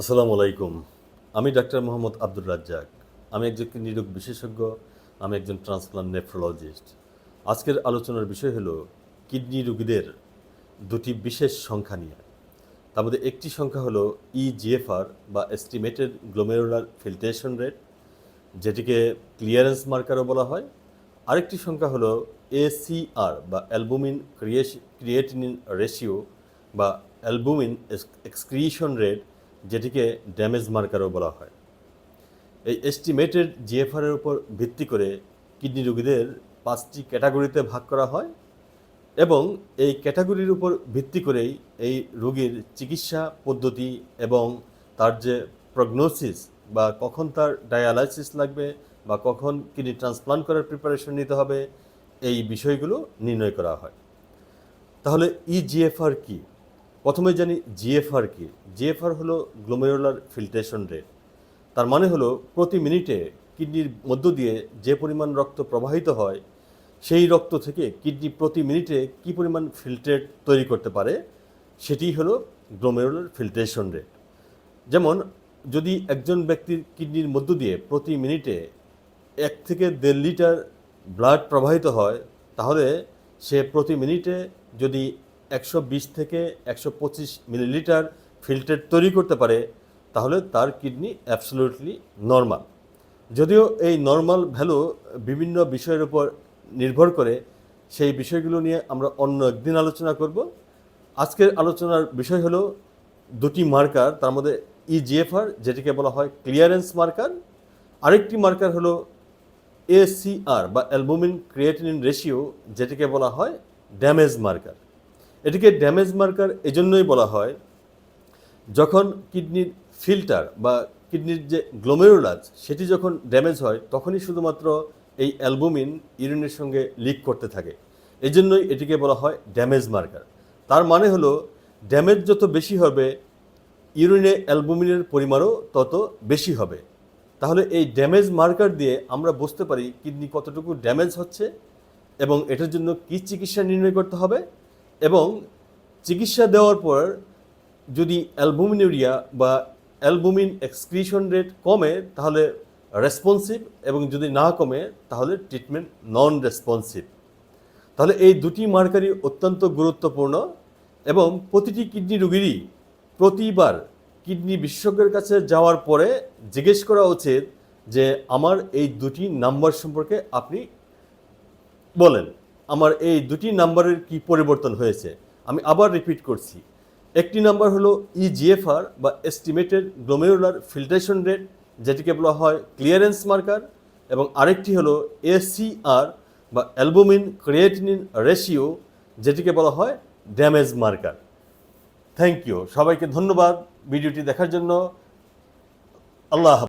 আসসালামু আলাইকুম। আমি ডাক্তার মোহাম্মদ আব্দুর রাজ্জাক। আমি একজন কিডনি রোগ বিশেষজ্ঞ, আমি একজন ট্রান্সপ্লান্ট নেফ্রোলজিস্ট। আজকের আলোচনার বিষয় হলো কিডনি রোগীদের দুটি বিশেষ সংখ্যা নিয়ে। তার মধ্যে একটি সংখ্যা হলো ইজিএফআর বা এস্টিমেটেড গ্লোমেরুলার ফিল্ট্রেশন রেট যেটিকে ক্লিয়ারেন্স মার্কারও বলা হয়। আরেকটি সংখ্যা হলো এসিআর বা অ্যালবুমিন ক্রিয়েশ ক্রিয়েটিনিন রেশিও বা অ্যালবুমিন এক্সক্রিশন রেট যেটিকে ড্যামেজ মার্কারও বলা হয়। এই এস্টিমেটেড জিএফআর এর উপর ভিত্তি করে কিডনি রোগীদের পাঁচটি ক্যাটাগরিতে ভাগ করা হয় এবং এই ক্যাটাগরির উপর ভিত্তি করেই এই রোগীর চিকিৎসা পদ্ধতি এবং তার যে প্রগনোসিস বা কখন তার ডায়ালাইসিস লাগবে বা কখন কিডনি ট্রান্সপ্লান্ট করার প্রিপারেশন নিতে হবে, এই বিষয়গুলো নির্ণয় করা হয়। তাহলে ইজিএফআর কি? প্রথমে জানি জিএফআর কি। জিএফআর হলো গ্লোমেরুলার ফিল্ট্রেশন রেট তার মানে হলো প্রতি মিনিটে কিডনির মধ্য দিয়ে যে পরিমাণ রক্ত প্রবাহিত হয়, সেই রক্ত থেকে কিডনি প্রতি মিনিটে কি পরিমাণ ফিল্ট্রেট তৈরি করতে পারে সেটি হলো গ্লোমেরুলার ফিল্ট্রেশন রেট যেমন, যদি একজন ব্যক্তির কিডনির মধ্য দিয়ে প্রতি মিনিটে এক থেকে দেড় লিটার ব্লাড প্রবাহিত হয়, তাহলে সে প্রতি মিনিটে যদি একশো বিশ থেকে একশো পঁচিশ মিলিলিটার ফিল্টার তৈরি করতে পারে, তাহলে তার কিডনি অ্যাবসলিউটলি নর্মাল। যদিও এই নর্মাল ভ্যালু বিভিন্ন বিষয়ের উপর নির্ভর করে, সেই বিষয়গুলো নিয়ে আমরা অন্য একদিন আলোচনা করব। আজকের আলোচনার বিষয় হলো দুটি মার্কার, তার মধ্যে ইজিএফআর যেটিকে বলা হয় ক্লিয়ারেন্স মার্কার, আরেকটি মার্কার হলো এসিআর বা অ্যালবুমিন ক্রিয়েটিনিন রেশিও যেটিকে বলা হয় ড্যামেজ মার্কার। এটিকে ড্যামেজ মার্কার এজন্যই বলা হয় যখন কিডনির ফিল্টার বা কিডনির যে গ্লোমেরুলাস সেটি যখন ড্যামেজ হয়, তখনই শুধুমাত্র এই অ্যালবুমিন ইউরিনের সঙ্গে লিক করতে থাকে। এই জন্যই এটিকে বলা হয় ড্যামেজ মার্কার তার মানে হলো ড্যামেজ যত বেশি হবে ইউরিনে অ্যালবুমিনের পরিমাণও তত বেশি হবে। তাহলে এই ড্যামেজ মার্কার দিয়ে আমরা বুঝতে পারি কিডনি কতটুকু ড্যামেজ হচ্ছে এবং এটার জন্য কী চিকিৎসা নির্ণয় করতে হবে। এবং চিকিৎসা দেওয়ার পর যদি অ্যালবুমিনুরিয়া বা অ্যালবুমিন এক্সক্রিশন রেট কমে, তাহলে রেসপন্সিভ এবং যদি না কমে, তাহলে ট্রিটমেন্ট নন রেসপন্সিভ তাহলে এই দুটি মার্কারই অত্যন্ত গুরুত্বপূর্ণ এবং প্রতিটি কিডনি রোগীরই প্রতিবার কিডনি বিশেষজ্ঞের কাছে যাওয়ার পরে জিজ্ঞেস করা উচিত যে, আমার এই দুটি নাম্বার সম্পর্কে আপনি বলেন। আমার এই দুটি নাম্বারের কি পরিবর্তন হয়েছে? আমি আবার রিপিট করছি। একটি নাম্বার হলো ইজিএফআর বা এস্টিমেটেড গ্লোমেরুলার ফিল্ট্রেশন রেট যেটিকে বলা হয় ক্লিয়ারেন্স মার্কার এবং আরেকটি হলো এসিআর বা অ্যালবুমিন ক্রিয়েটিনিন রেশিও যেটিকে বলা হয় ড্যামেজ মার্কার থ্যাংক ইউ সবাইকে ধন্যবাদ ভিডিওটি দেখার জন্য। আল্লাহ।